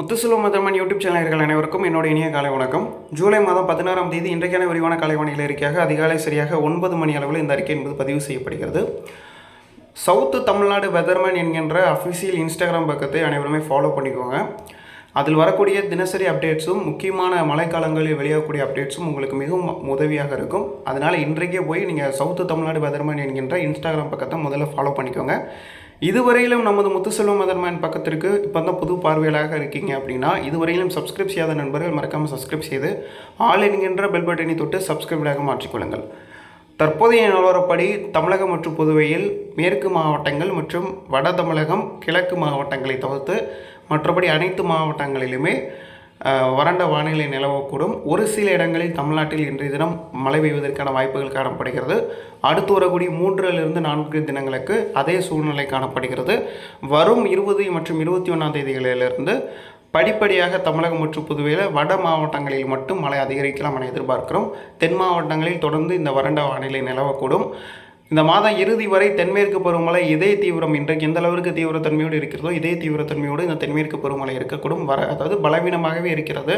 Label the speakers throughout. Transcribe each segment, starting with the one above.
Speaker 1: முத்துசுலு மதமன் YouTube சேனல்கள் அனைவருக்கும் என்னோட இனிய காலை வணக்கம். ஜூலை மாதம் பதினாறாம் தேதி இன்றைக்கான விரிவான காலைவானியில் இருக்கையாக அதிகாலை சரியாக ஒன்பது மணி அளவில் இந்த அறிக்கை என்பது பதிவு செய்யப்படுகிறது. சவுத்து தமிழ்நாடு வெதர்மேன் என்கின்ற அஃபிஷியல் இன்ஸ்டாகிராம் பக்கத்தை அனைவருமே ஃபாலோ பண்ணிக்கோங்க. அதில் வரக்கூடிய தினசரி அப்டேட்ஸும் முக்கியமான மழைக்காலங்களில் வெளியாகக்கூடிய அப்டேட்ஸும் உங்களுக்கு மிகவும் உதவியாக இருக்கும். அதனால் இன்றைக்கே போய் நீங்கள் சவுத்து தமிழ்நாடு வெதர்மேன் என்கின்ற இன்ஸ்டாகிராம் பக்கத்தை முதல்ல ஃபாலோ பண்ணிக்கோங்க. இதுவரையிலும் நமது முத்துசெல்வம் மதர்மேன் பக்கத்திற்கு இப்போ தான் புது பார்வையாளராக இருக்கீங்க அப்படின்னா இதுவரையிலும் சப்ஸ்கிரைப் செய்யாத நண்பர்கள் மறக்காமல் சப்ஸ்கிரைப் செய்து ஆல் என்கின்ற பெல் பட்டனை தொட்டு சப்ஸ்கிரைபராக மாற்றிக்கொள்ளுங்கள் தற்போதைய நிலவரப்படி தமிழகம் மற்றும் புதுவையில் மேற்கு மாவட்டங்கள் மற்றும் வட தமிழகம் கிழக்கு மாவட்டங்களை தவிர்த்து மற்றபடி அனைத்து மாவட்டங்களிலுமே வறண்ட வானிலை நிலவக்கூடும். ஒரு சில இடங்களில் தமிழ்நாட்டில் இன்றைய தினம் மழை பெய்வதற்கான வாய்ப்புகள் காணப்படுகிறது. அடுத்து வரக்கூடிய மூன்றிலிருந்து நான்கு தினங்களுக்கு அதே சூழ்நிலை காணப்படுகிறது. வரும் இருபது மற்றும் இருபத்தி ஒன்றாம் தேதிகளிலிருந்து படிப்படியாக தமிழகம் மற்றும் புதுவையில் வட மாவட்டங்களில் மட்டும் மழை அதிகரிக்கலாம் என எதிர்பார்க்கிறோம். தென் மாவட்டங்களில் தொடர்ந்து இந்த வறண்ட வானிலை நிலவக்கூடும். இந்த மாதம் இறுதி வரை தென்மேற்கு பருவமழை இதே தீவிரம் இன்றைக்கு எந்த அளவிற்கு தீவிரத்தன்மையோடு இருக்கிறதோ இதே தீவிரத்தன்மையோடு இந்த தென்மேற்கு பருவமழை இருக்கக்கூடும். வர அதாவது பலவீனமாகவே இருக்கிறது.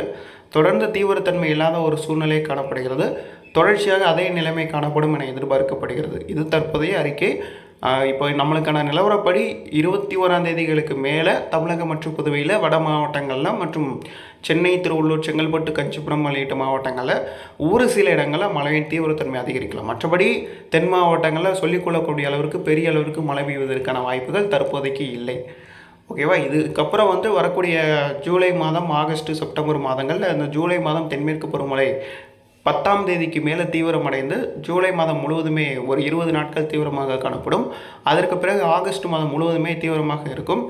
Speaker 1: தொடர்ந்து தீவிரத்தன்மை இல்லாத ஒரு சூழ்நிலை காணப்படுகிறது. தொடர்ச்சியாக அதே நிலைமை காணப்படும் என எதிர்பார்க்கப்படுகிறது. இது தற்போதைய அறிக்கை. இப்போ நம்மளுக்கான நிலவரப்படி இருபத்தி ஓராம் தேதிகளுக்கு மேலே தமிழகம் மற்றும் புதுவையில் வட மாவட்டங்களில் மற்றும் சென்னை திருவள்ளூர் செங்கல்பட்டு கஞ்சிபுரம் உள்ளிட்ட மாவட்டங்களில் ஒரு சில இடங்களில் மழையின் தீவிரத்தன்மை அதிகரிக்கலாம். மற்றபடி தென் மாவட்டங்களில் சொல்லிக்கொள்ளக்கூடிய அளவிற்கு பெரிய அளவிற்கு மழை பெய்வதற்கான வாய்ப்புகள் தற்போதைக்கு இல்லை. ஓகேவா? இதுக்கப்புறம் வந்து வரக்கூடிய ஜூலை மாதம் ஆகஸ்ட் செப்டம்பர் மாதங்களில் அந்த ஜூலை மாதம் தென்மேற்கு பருவமழை பத்தாம் தேதிக்கு மேலே தீவிரமடைந்து ஜூலை மாதம் முழுவதுமே ஒரு இருபது நாட்கள் தீவிரமாக காணப்படும். அதற்கு பிறகு ஆகஸ்ட் மாதம் முழுவதுமே தீவிரமாக இருக்கும்.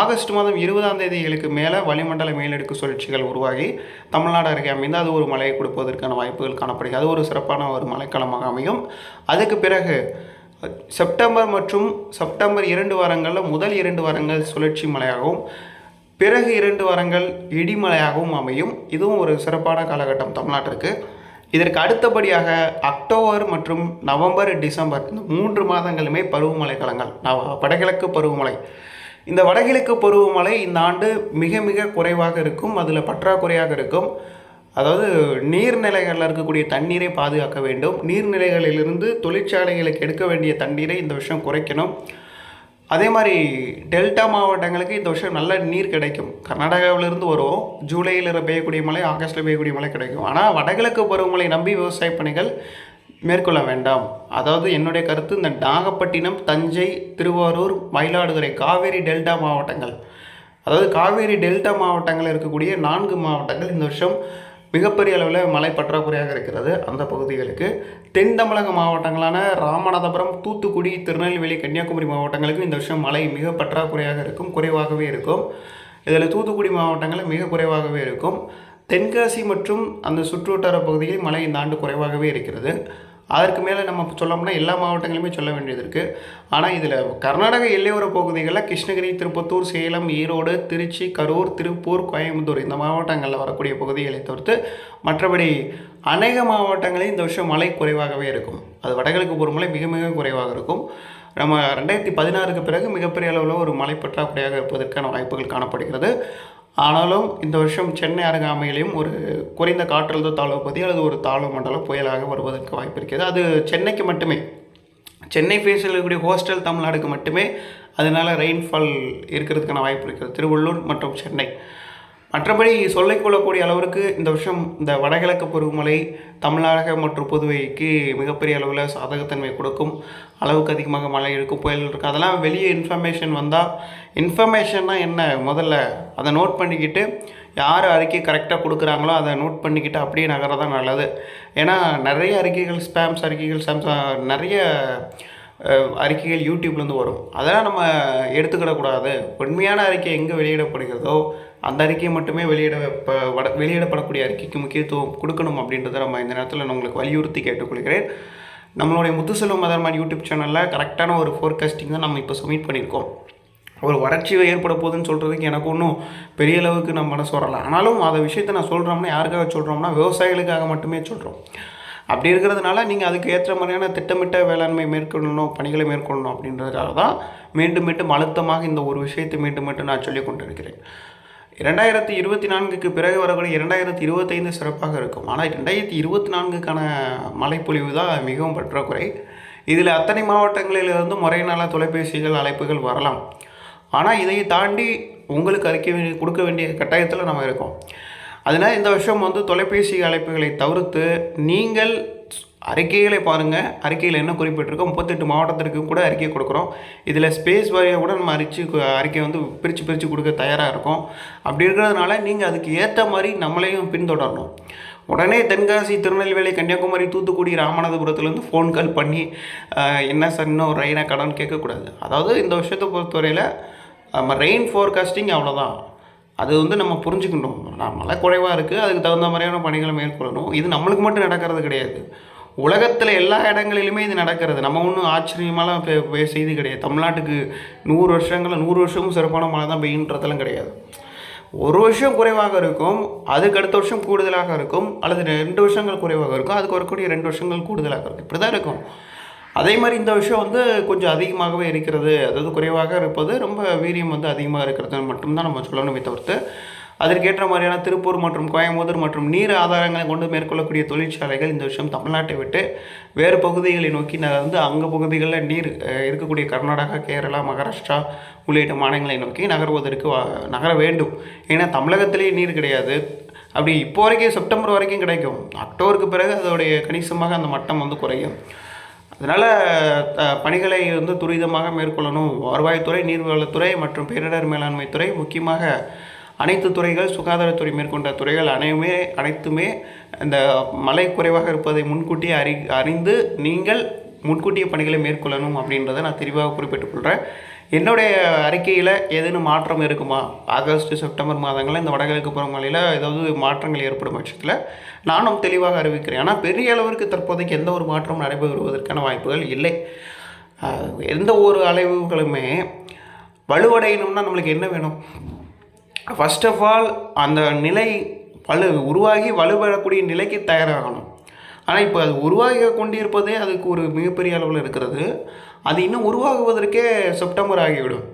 Speaker 1: ஆகஸ்ட் மாதம் இருபதாம் தேதிகளுக்கு மேலே வளிமண்டல மேலடுக்கு சுழற்சிகள் உருவாகி தமிழ்நாடு அருகே அமைந்து அது ஒரு மழையை கொடுப்பதற்கான வாய்ப்புகள் காணப்படுகிறது. அது ஒரு சிறப்பான ஒரு மழைக்காலமாக அமையும். அதுக்கு பிறகு செப்டம்பர் மற்றும் செப்டம்பர் இரண்டு வாரங்களில் முதல் இரண்டு வாரங்கள் சுழற்சி மழையாகவும் பிறகு இரண்டு வாரங்கள் இடிமலையாகவும் அமையும். இதுவும் ஒரு சிறப்பான காலகட்டம் தமிழ்நாட்டிற்கு. இதற்கு அடுத்தபடியாக அக்டோபர் மற்றும் நவம்பர் டிசம்பர் இந்த மூன்று மாதங்களுமே பருவமழை காலங்கள். நவ- வடகிழக்கு பருவமழை. இந்த வடகிழக்கு பருவமழை இந்த ஆண்டு மிக மிக குறைவாக இருக்கும். அதில் பற்றாக்குறையாக இருக்கும். அதாவது நீர்நிலைகளில் இருக்கக்கூடிய தண்ணீரை பாதுகாக்க வேண்டும். நீர்நிலைகளிலிருந்து தொழிற்சாலைகளுக்கு எடுக்க வேண்டிய தண்ணீரை இந்த விஷயம் குறைக்கணும். அதே மாதிரி டெல்டா மாவட்டங்களுக்கு இந்த வருஷம் நல்ல நீர் கிடைக்கும். கர்நாடகாவிலிருந்து வரும். ஜூலையில் பெய்யக்கூடிய மழை ஆகஸ்ட்டில் பெய்யக்கூடிய மழை கிடைக்கும். ஆனால் வடகிழக்கு பருவமழை நம்பி விவசாய பணிகள் மேற்கொள்ள வேண்டாம். அதாவது என்னுடைய கருத்து இந்த நாகப்பட்டினம் தஞ்சை திருவாரூர் மயிலாடுதுறை காவேரி டெல்டா மாவட்டங்கள். அதாவது காவேரி டெல்டா மாவட்டங்களில் இருக்கக்கூடிய நான்கு மாவட்டங்கள் இந்த வருஷம் மிகப்பெரிய அளவில் மழை பற்றாக்குறையாக இருக்கிறது அந்த பகுதிகளுக்கு. தென் தமிழக மாவட்டங்களான ராமநாதபுரம் தூத்துக்குடி திருநெல்வேலி கன்னியாகுமரி மாவட்டங்களுக்கு இந்த வருஷம் மழை மிக பற்றாக்குறையாக இருக்கும் குறைவாகவே இருக்கும். இதில் தூத்துக்குடி மாவட்டங்களில் மிக குறைவாகவே இருக்கும். தென்காசி மற்றும் அந்த சுற்றுவட்டார பகுதியில் மழை இந்த ஆண்டு குறைவாகவே இருக்கிறது. அதற்கு மேலே நம்ம சொல்லோம்னா எல்லா மாவட்டங்களுமே சொல்ல வேண்டியது இருக்குது ஆனால் இதில் கர்நாடக எல்லையோர பகுதிகளில் கிருஷ்ணகிரி திருப்பத்தூர் சேலம் ஈரோடு திருச்சி கரூர் திருப்பூர் கோயம்புத்தூர் இந்த மாவட்டங்களில் வரக்கூடிய பகுதிகளை தவிர்த்து மற்றபடி அநேக மாவட்டங்களில் இந்த வருஷம் மழை குறைவாகவே இருக்கும். அது வடகிழக்கு பொறுமலை மிக மிக குறைவாக இருக்கும். நம்ம ரெண்டாயிரத்தி பதினாறுக்கு பிறகு மிகப்பெரிய அளவில் ஒரு மழை பற்றாக்குறையாக இருப்பதற்கான வாய்ப்புகள் காணப்படுகிறது. ஆனாலும் இந்த வருஷம் சென்னை அருகாமையிலையும் ஒரு குறைந்த காற்றழுத்த தாழ்வு பகுதி அல்லது ஒரு தாழ்வு மண்டலம் புயலாக வருவதற்கு வாய்ப்பு இருக்கிறது. அது சென்னைக்கு மட்டுமே. சென்னை ஃபேஸில் இருக்கக்கூடிய ஹோஸ்டல் தமிழ்நாடுக்கு மட்டுமே அதனால் ரெயின்ஃபால் இருக்கிறதுக்கான வாய்ப்பு இருக்கிறது. திருவள்ளூர் மற்றும் சென்னை. மற்றபடி சொல்லிக்கொள்ளக்கூடிய அளவிற்கு இந்த வருஷம் இந்த வடகிழக்கு பருவமழை தமிழக மற்றும் புதுவைக்கு மிகப்பெரிய அளவில் சாதகத்தன்மை கொடுக்கும் அளவுக்கு அதிகமாக மழை இருக்கும் புயல் இருக்கும். அதெல்லாம் வெளியே இன்ஃபர்மேஷன் வந்தால் இன்ஃபர்மேஷன்னா என்ன? முதல்ல அதை நோட் பண்ணிக்கிட்டு யார் அறிக்கை கரெக்டாக கொடுக்குறாங்களோ அதை நோட் பண்ணிக்கிட்டு அப்படியே நகர்றதான் நல்லது. ஏன்னா நிறைய அறிக்கைகள் ஸ்பேம்ஸ் அறிக்கைகள் ஸ்பேம்ஸ் நிறைய அறிக்கைகள் யூடியூப்லேருந்து வரும். அதெல்லாம் நம்ம எடுத்துக்கிடக்கூடாது. உண்மையான அறிக்கை எங்கே வெளியிடப்படுகிறதோ அந்த அறிக்கையை மட்டுமே வெளியிட பட வட வெளியிடப்படக்கூடிய அறிக்கைக்கு முக்கியத்துவம் கொடுக்கணும் அப்படின்றத நம்ம இந்த நேரத்தில் நான் உங்களுக்கு வலியுறுத்தி கேட்டுக்கொள்கிறேன். நம்மளுடைய முத்துசெல்வம் மதர்மான் யூடியூப் சேனலில் கரெக்டான ஒரு ஃபோர்காஸ்டிங் தான் நம்ம இப்போ சப்மிட் பண்ணியிருக்கோம். ஒரு வறட்சி ஏற்பட போகுதுன்னு சொல்கிறதுக்கு எனக்கு ஒன்றும் பெரிய அளவுக்கு நம்ம மனசு வரல. ஆனாலும் அந்த விஷயத்தை நான் சொல்கிறோம்னா யாருக்காக சொல்கிறோம்னா விவசாயிகளுக்காக மட்டுமே சொல்கிறோம் அப்படி இருக்கிறதுனால நீங்கள் அதுக்கு ஏற்ற மாதிரியான திட்டமிட்ட வேளாண்மை மேற்கொள்ளணும் பணிகளை மேற்கொள்ளணும் அப்படின்றதுக்காக தான் மீண்டும் மீண்டும் அழுத்தமாக இந்த ஒரு விஷயத்தை மீண்டும் மீண்டும் நான் சொல்லிக் கொண்டிருக்கிறேன். இரண்டாயிரத்தி இருபத்தி நான்குக்கு பிறகு வரக்கூடிய இரண்டாயிரத்தி இருபத்தைந்து சிறப்பாக இருக்கும். ஆனால் ரெண்டாயிரத்தி இருபத்தி நான்குக்கான மழைப்பொழிவு தான் மிகவும் பற்றாக்குறை. இதில் அத்தனை மாவட்டங்களிலிருந்து முறையினால தொலைபேசிகள் அழைப்புகள் வரலாம். ஆனால் இதை தாண்டி உங்களுக்கு அறிக்கை வேண்டிய கொடுக்க வேண்டிய கட்டாயத்தில் நம்ம இருக்கோம். அதனால் இந்த வருஷம் வந்து தொலைபேசி அழைப்புகளை தவிர்த்து நீங்கள் அறிக்கைகளை பாருங்கள் அறிக்கையில் என்ன குறிப்பிட்டிருக்கோம் முப்பத்தெட்டு மாவட்டத்திற்கு கூட அறிக்கை கொடுக்குறோம். இதில் ஸ்பேஸ் வாரியாக கூட நம்ம அரிச்சு அறிக்கை வந்து பிரித்து பிரித்து கொடுக்க தயாராக இருக்கும். அப்படி இருக்கிறதுனால நீங்கள் அதுக்கு ஏற்ற மாதிரி நம்மளையும் பின்தொடரணும். உடனே தென்காசி திருநெல்வேலி கன்னியாகுமரி தூத்துக்குடி ராமநாதபுரத்துலேருந்து ஃபோன் கால் பண்ணி என்ன சார் இன்னும் ரெயினாக கடன் கேட்கக்கூடாது. அதாவது இந்த வருஷத்தை பொறுத்தவரையில் நம்ம ரெயின் ஃபோர்காஸ்டிங் அவ்வளோதான் அது வந்து நம்ம புரிஞ்சுக்கணும் நான் மழை குறைவாக இருக்குது அதுக்கு தகுந்த மாதிரியான பணிகளை மேற்கொள்ளணும். இது நம்மளுக்கு மட்டும் நடக்கிறது கிடையாது. உலகத்தில் எல்லா இடங்களிலுமே இது நடக்கிறது. நம்ம ஒன்றும் ஆச்சரியமாலாம் பே- செய்தி கிடையாது. தமிழ்நாட்டுக்கு நூறு வருஷங்களில் நூறு வருஷமும் சிறப்பான மழை தான் பெய்யுன்றதெல்லாம் கிடையாது. ஒரு வருஷம் குறைவாக இருக்கும். அதுக்கு அடுத்த வருஷம் கூடுதலாக இருக்கும். அல்லது ரெண்டு வருஷங்கள் குறைவாக இருக்கும். அதுக்கு வரக்கூடிய ரெண்டு வருஷங்கள் கூடுதலாக இருக்கும். இப்படி தான் இருக்கும். அதே மாதிரி இந்த விஷயம் வந்து கொஞ்சம் அதிகமாகவே இருக்கிறது அதாவது குறைவாக இருப்பது ரொம்ப வீரியம் வந்து அதிகமாக இருக்கிறது மட்டும்தான் நம்ம சொல்லணுமே தவிர்த்து அதற்கேற்ற மாதிரியான திருப்பூர் மற்றும் கோயம்புத்தூர் மற்றும் நீர் ஆதாரங்களை கொண்டு மேற்கொள்ளக்கூடிய தொழிற்சாலைகள் இந்த விஷயம் தமிழ்நாட்டை விட்டு வேறு பகுதிகளை நோக்கி நகர்ந்து அங்கே பகுதிகளில் நீர் இருக்கக்கூடிய கர்நாடகா கேரளா மகாராஷ்டிரா உள்ளிட்ட மாநிலங்களை நோக்கி நகர்வதற்கு வா- நகர வேண்டும். ஏன்னா தமிழகத்திலேயே நீர் கிடையாது. அப்படி இப்போ வரைக்கும் செப்டம்பர் வரைக்கும் கிடைக்கும். அக்டோபருக்கு பிறகு அதோடைய கணிசமாக அந்த மட்டம் வந்து குறையும். அதனால் பணிகளை வந்து துரிதமாக மேற்கொள்ளணும். வருவாய்த்துறை நீர்வளத்துறை மற்றும் பேரிடர் மேலாண்மை துறை முக்கியமாக அனைத்து துறைகள் சுகாதாரத்துறை மேற்கொண்ட துறைகள் அனைவுமே அனைத்துமே இந்த மழை குறைவாக இருப்பதை முன்கூட்டியே அறி அறிந்து நீங்கள் முன்கூட்டிய பணிகளை மேற்கொள்ளணும் அப்படின்றத நான் தெளிவாக குறிப்பிட்டுக் கொள்கிறேன் என்னுடைய அறிக்கையில் ஏதேனும் மாற்றம் இருக்குமா? ஆகஸ்ட் செப்டம்பர் மாதங்களில் இந்த வடகிழக்கு பருவமழையில் ஏதாவது மாற்றங்கள் ஏற்படும் பட்சத்தில் நானும் தெளிவாக அறிவிக்கிறேன். ஆனால் பெரிய அளவிற்கு தற்போதைக்கு எந்த ஒரு மாற்றமும் நடைபெறுவதற்கான வாய்ப்புகள் இல்லை. எந்த ஒரு அலைவுகளுமே வலுவடையணும்னா நம்மளுக்கு என்ன வேணும்? ஃபர்ஸ்ட் ஆஃப் ஆல் அந்த நிலை வலு உருவாகி வலுப்பெறக்கூடிய நிலைக்கு தயாராகணும். ஆனால் இப்போ அது உருவாகி கொண்டிருப்பதே அதுக்கு ஒரு மிகப்பெரிய அளவில் இருக்கிறது. அது இன்னும் உருவாகுவதற்கே செப்டம்பர் ஆகிவிடும்.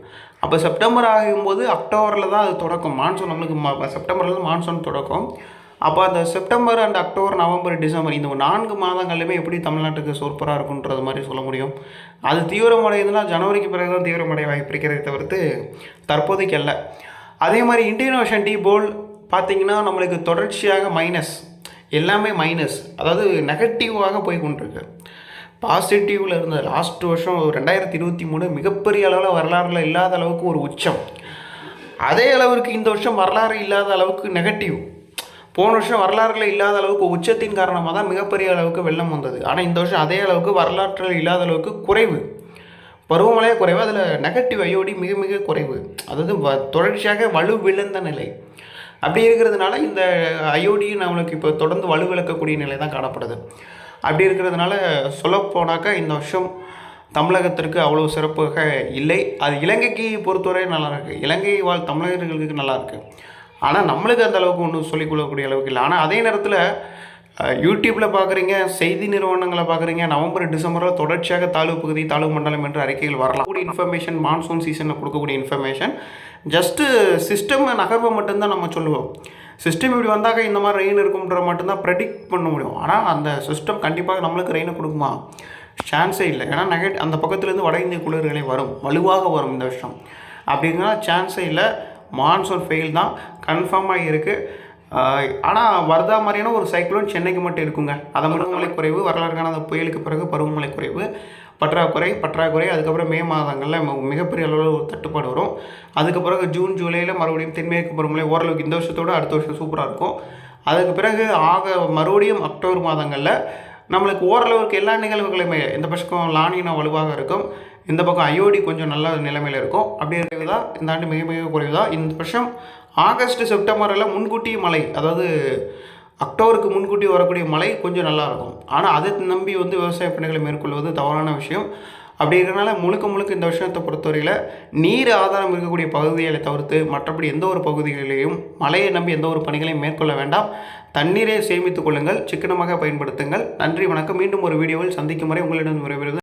Speaker 1: அப்போ செப்டம்பர் ஆகும்போது அக்டோபரில் தான் அது தொடக்கம். மான்சூன் நம்மளுக்கு செப்டம்பரில் தான் மான்சூன் தொடக்கம். அப்போ அந்த September and October November December இந்த நான்கு மாதங்கள்லையுமே எப்படி தமிழ்நாட்டுக்கு சூப்பராக இருக்குன்றது மாதிரி சொல்ல முடியும். அது தீவிரமடையுதுன்னா ஜனவரிக்கு பிறகு தான் தீவிரமடைய வாய்ப்பு இருக்கிறதை தவிர்த்து தற்போதைக்கு அல்ல. அதே மாதிரி இந்தியன் ஓஷன் டீ போல் பார்த்திங்கன்னா நம்மளுக்கு தொடர்ச்சியாக மைனஸ் எல்லாமே மைனஸ் அதாவது நெகட்டிவாக போய் கொண்டிருக்கு பாசிட்டிவில் இருந்த லாஸ்ட் வருஷம் ரெண்டாயிரத்தி இருபத்தி மூணு மிகப்பெரிய அளவில் வரலாறுல இல்லாத அளவுக்கு ஒரு உச்சம். அதே அளவுக்கு இந்த வருஷம் வரலாறு இல்லாத அளவுக்கு நெகட்டிவ் போன வருஷம் வரலாறுல இல்லாத அளவுக்கு உச்சத்தின் காரணமாக தான் மிகப்பெரிய அளவுக்கு வெள்ளம் வந்தது. ஆனால் இந்த வருஷம் அதே அளவுக்கு வரலாற்றில் இல்லாத அளவுக்கு குறைவு. பருவமழையே குறைவு. அதில் நெகட்டிவ் ஐயோடி மிக மிக குறைவு. அதாவது வ- தொடர்ச்சியாக வலு விழுந்த நிலை. அப்படி இருக்கிறதுனால இந்த ஐயோடியும் நம்மளுக்கு இப்போ தொடர்ந்து வலுவிழக்கக்கூடிய நிலை தான் காணப்படுது. அப்படி இருக்கிறதுனால சொல்லப்போனாக்கா இந்த வருஷம் தமிழகத்திற்கு அவ்வளோ சிறப்பாக இல்லை. அது இலங்கைக்கு பொறுத்தவரை நல்லா இருக்குது இலங்கை வாழ் தமிழர்களுக்கு நல்லா இருக்குது ஆனால் நம்மளுக்கு அந்த அளவுக்கு ஒன்றும் சொல்லிக்கொள்ளக்கூடிய அளவுக்கு இல்லை. ஆனால் அதே நேரத்தில் யூடியூப்பில் பார்க்குறீங்க செய்தி நிறுவனங்களை பார்க்குறீங்க நவம்பர் டிசம்பரில் தொடர்ச்சியாக தாழ்வு பகுதி தாழ்வு மண்டலம் என்று அறிக்கைகள் வரலாம். கூடிய இன்ஃபர்மேஷன் மான்சூன் சீசனில் கொடுக்கக்கூடிய இன்ஃபர்மேஷன் ஜஸ்ட்டு சிஸ்டம் நகர்வை மட்டும்தான் நம்ம சொல்லுவோம். சிஸ்டம் இப்படி வந்தாக்க இந்த மாதிரி ரெயின் இருக்கும்ன்ற மட்டும்தான் ப்ரெடிக்ட் பண்ண முடியும். ஆனால் அந்த சிஸ்டம் கண்டிப்பாக நம்மளுக்கு ரெயினை கொடுக்குமா? சான்ஸே இல்லை. ஏன்னா நெகட் அந்த பக்கத்துலேருந்து வட இந்திய குளிர்களே வரும். வலுவாக வரும் இந்த வருஷம் அப்படிங்கிற சான்ஸே இல்லை. மான்சூன் ஃபெயில் தான். கன்ஃபார்மாக இருக்குது ஆனால் வரதா மாதிரியான ஒரு சைக்ளோன் சென்னைக்கு மட்டும் இருக்குங்க. அதை பருவமழை குறைவு வரலாறுக்கான அந்த புயலுக்கு பிறகு பருவமழை குறைவு பற்றாக்குறை பற்றாக்குறை அதுக்கப்புறம் மே மாதங்களில் மிகப்பெரிய அளவில் ஒரு தட்டுப்பாடு வரும். அதுக்கப்புறம் ஜூன் ஜூலையில் மறுபடியும் தென்மேற்கு பருவமழை ஓரளவுக்கு இந்த வருஷத்தோட அடுத்த வருஷம் சூப்பராக இருக்கும். அதுக்கு பிறகு ஆக மறுபடியும் அக்டோபர் மாதங்களில் நம்மளுக்கு ஓரளவுக்கு எல்லா நிகழ்வுகளுமே இந்த பக்கம் லானினா வலுவாக இருக்கும். இந்த பக்கம் ஐஓடி கொஞ்சம் நல்ல நிலைமையில் இருக்கும். அப்படி தான் இந்த ஆண்டு மிக மிக குறைவுதா இந்த வருஷம் ஆகஸ்ட் செப்டம்பரில் முன்கூட்டி மழை அதாவது அக்டோபருக்கு முன்கூட்டி வரக்கூடிய மழை கொஞ்சம் நல்லாயிருக்கும். ஆனால் அதை நம்பி வந்து விவசாய பணிகளை மேற்கொள்வது தவறான விஷயம். அப்படி இருக்கிறனால முழுக்க முழுக்க இந்த விஷயத்தை பொறுத்தவரையில் நீர் ஆதாரம் இருக்கக்கூடிய பகுதிகளை தவிர்த்து மற்றபடி எந்த ஒரு பகுதிகளிலையும் மழையை நம்பி எந்த ஒரு பணிகளையும் மேற்கொள்ள வேண்டாம். தண்ணீரை சேமித்துக் கொள்ளுங்கள். சிக்கனமாக பயன்படுத்துங்கள். நன்றி வணக்கம். மீண்டும் ஒரு வீடியோவில் சந்திக்கும் வரை உங்களிடம் விரைவில்